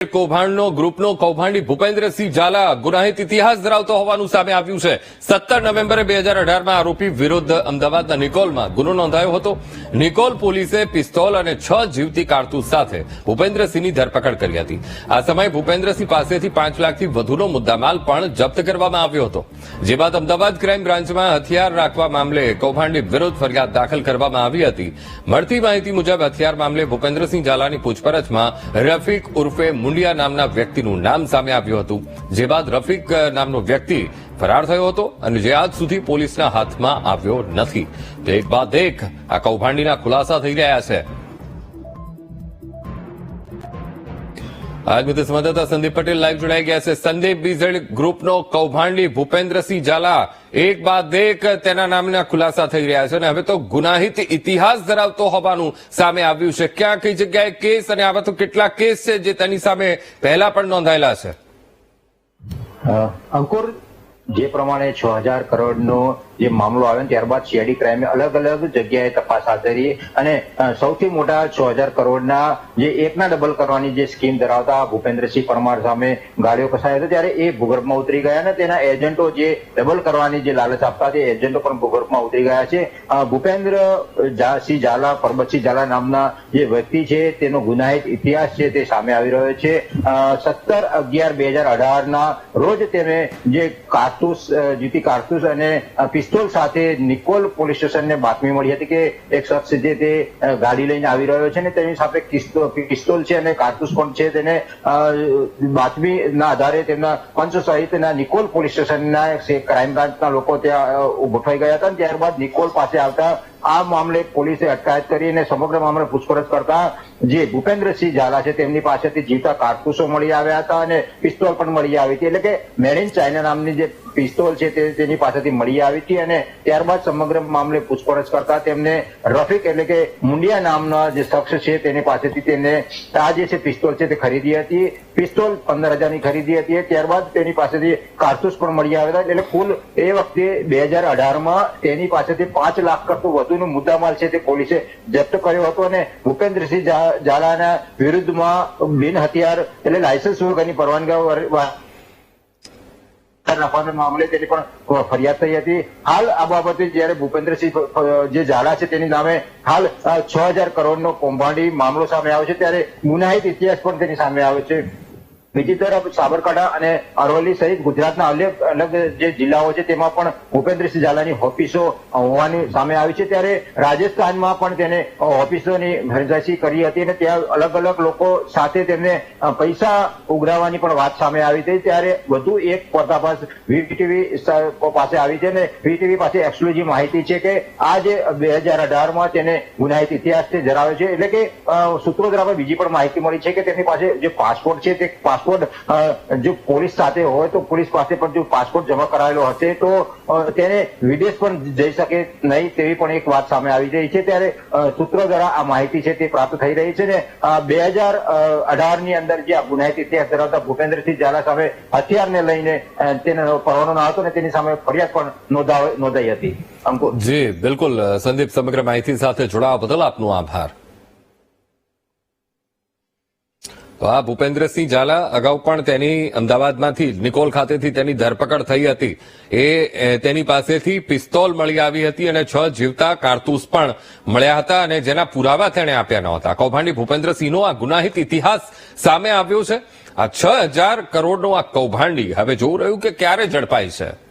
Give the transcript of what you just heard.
કૌભાંડનો, ગ્રુપનો કૌભાંડી ભૂપેન્દ્રસિંહ ઝાલા ગુનાહિત ઇતિહાસ ધરાવતો હોવાનું સામે આવ્યું છે. સત્તર નવેમ્બરે બે હજાર અઢારમાં આરોપી વિરુદ્ધ અમદાવાદના નિકોલમાં ગુનો નોંધાયો હતો. નિકોલ પોલીસે પિસ્તોલ અને છ જીવતી કારતૂસ સાથે ભૂપેન્દ્રસિંહની ધરપકડ કરી હતી. આ સમયે ભૂપેન્દ્રસિંહ પાસેથી પાંચ લાખથી વધુનો મુદ્દામાલ પણ જપ્ત કરવામાં આવ્યો હતો. જે બાદ અમદાવાદ ક્રાઇમ બ્રાન્ચમાં હથિયાર રાખવા મામલે કૌભાંડી વિરુદ્ધ ફરિયાદ દાખલ કરવામાં આવી હતી. મળતી માહિતી મુજબ હથિયાર મામલે ભૂપેન્દ્રસિંહ ઝાલાની પૂછપરછમાં રફીક ઉર્ફે મુંડિયા નામના વ્યક્તિનું નામ સામે આવ્યું હતું. જે બાદ રફીક નામનો વ્યક્તિ ફરાર થયો હતો અને જે આજ સુધી પોલીસના હાથમાં આવ્યો નથી. તો એક બાદ એક આ કૌભાંડીના ખુલાસા થઈ રહ્યા છે. આજ મુદ્દે સંવાદદાતા સંદીપ પટેલ લાઈવ જોડાઈ ગયા છે. સંદીપ બીઝેડ ગ્રુપનો કૌભાંડી ભૂપેન્દ્રસિંહ ઝાલા એક બાદ એક તેના નામના ખુલાસા થઈ રહ્યા છે અને હવે તો ગુનાહિત ઇતિહાસ ધરાવતો હોવાનું સામે આવ્યું છે. ક્યાં કઈ જગ્યાએ કેસ અને આવા તો કેટલા કેસ છે જે તેની સામે પહેલા પણ નોંધાયેલા છે. અંકુર, જે પ્રમાણે છ હજાર કરોડનો જે મામલો આવ્યો ત્યારબાદ સીઆઈડી ક્રાઇમે અલગ અલગ જગ્યાએ તપાસ હાથ ધરી અને સૌથી મોટા છ હજાર કરોડના જે એકના ડબલ કરવાની જે સ્કીમ ધરાવતા ભૂપેન્દ્રસિંહ પરમાર સામે ગાડીઓ કસાયા હતા ત્યારે એ ભૂગર્ભમાં ઉતરી ગયા અને તેના એજન્ટો જે ડબલ કરવાની જે લાલચ આપતા તે એજન્ટો પણ ભૂગર્ભમાં ઉતરી ગયા છે. ભૂપેન્દ્ર સિંહ ઝાલા પરબતસિંહ ઝાલા નામના જે વ્યક્તિ છે તેનો ગુનાહિત ઇતિહાસ છે તે સામે આવી રહ્યો છે. સત્તર અગિયાર બે હજાર અઢારના રોજ તેને જે કારતૂસ જીતી કારતૂસ અને અ, પિસ્તોલ સાથે નિકોલ પોલીસ સ્ટેશનને બાતમી મળી હતી કે એક શખ્સ જે તે ગાડી લઈને આવી રહ્યો છે ને તેની સાથે પિસ્તોલ છે અને કારતૂસ પણ છે તેને બાતમી બાતમીના આધારે તેમના પંચ સહિતના નિકોલ પોલીસ સ્ટેશનના ક્રાઇમ બ્રાન્ચના લોકો ત્યાં ગોઠવાઈ ગયા હતા ત્યારબાદ નિકોલ પાસે આવતા આ મામલે પોલીસે અટકાયત કરી અને સમગ્ર મામલે પૂછપરછ કરતા જે ભૂપેન્દ્રસિંહ ઝાલા છે તેમની પાસેથી જીવતા કારતૂસો મળી આવ્યા હતા અને પિસ્તોલ પણ મળી આવી હતી. એટલે કે મેડ ઇન ચાઇના નામની જે પિસ્તોલ છે તે તેની પાસેથી મળી આવી હતી અને ત્યારબાદ સમગ્ર મામલે પૂછપરછ કરતા તેમને રફીક એટલે કે મુંડિયા નામના જે શખ્સ છે તેની પાસેથી તેને આ જે છે પિસ્તોલ છે તે ખરીદી હતી. પિસ્તોલ પંદર હજારની ખરીદી હતી ત્યારબાદ તેની પાસેથી કારતૂસ પણ મળી આવ્યા હતા. એટલે કુલ એ વખતે બે હજાર અઢારમાં તેની પાસેથી પાંચ લાખ કરતું વધુનો મુદ્દામાલ છે તે પોલીસે જપ્ત કર્યો હતો અને ભૂપેન્દ્રસિંહ ઝાલાના વિરુદ્ધમાં બિન હથિયાર એટલે લાયસન્સ વગરની પરવાનગી રાખવાના મામલે તેની પણ ફરિયાદ થઈ હતી. હાલ આ બાબતે જયારે ભૂપેન્દ્રસિંહ જે ઝાલા છે તેની નામે હાલ છ હજાર કરોડનો કૌભાંડી મામલો સામે આવ્યો છે, ત્યારે ગુનાહિત ઇતિહાસ પણ તેની સામે આવ્યો છે. બીજી તરફ સાબરકાંઠા અને અરવલ્લી સહિત ગુજરાતના અલગ અલગ જે જિલ્લાઓ છે, તેમાં પણ ભૂપેન્દ્રસિંહ ઝાલાની ઓફિસો હોવાની સામે આવી છે. ત્યારે રાજસ્થાનમાં પણ તેને ઓફિસોની હરજાસી કરી હતી અને ત્યાં અલગ અલગ લોકો સાથે તેમને પૈસા ઉઘરાવવાની પણ વાત સામે આવી હતી. ત્યારે વધુ એક પર્દાફાશ વીટીવી પાસે આવી છે અને વીટીવી પાસે એક્સક્લુઝિવ માહિતી છે કે આ જે બે હજાર અઢારમાં તેને ગુનાહિત ઇતિહાસ તે ધરાવે છે. એટલે કે સૂત્રો દ્વારા બીજી પણ માહિતી મળી છે કે તેની પાસે જે પાસપોર્ટ છે, તે અ, જો પોલીસ સાથે હોય તો પોલીસ પાસે પણ જો પાસપોર્ટ જમા કરાયેલો હશે તો તેને વિદેશ પણ જઈ શકે નહીં તેવી પણ એક વાત સામે આવી રહી છે. ત્યારે સૂત્રો દ્વારા આ માહિતી છે તે પ્રાપ્ત થઈ રહી છે ને બે હજાર અઢારની અંદર જે આ ગુનાહિત ઇતિહાસ ધરાવતા ભૂપેન્દ્રસિંહ ઝાલા સામે હથિયારને લઈને તેનો પરવાનો ન હતો ને તેની સામે ફરિયાદ પણ નોંધાઈ હતી. જી બિલકુલ સંદીપ સમગ્ર માહિતી સાથે જોડાવા બદલ આપનો આભાર. આ ભૂપેન્દ્રસિંહ ઝાલા અગાઉ પણ તેની અમદાવાદમાંથી નિકોલ ખાતેથી તેની ધરપકડ થઈ હતી. એ એ, તેની પાસેથી પિસ્તોલ મળી આવી હતી અને છ જીવતા કારતૂસ પણ મળ્યા હતા અને જેના પુરાવા તેણે આપ્યા નહોતા. કૌભાંડી ભૂપેન્દ્રસિંહનો આ ગુનાહિત ઇતિહાસ સામે આવ્યો છે. આ છ હજાર કરોડનો આ કૌભાંડી હવે જોવું રહ્યું કે ક્યારે ઝડપાય છે?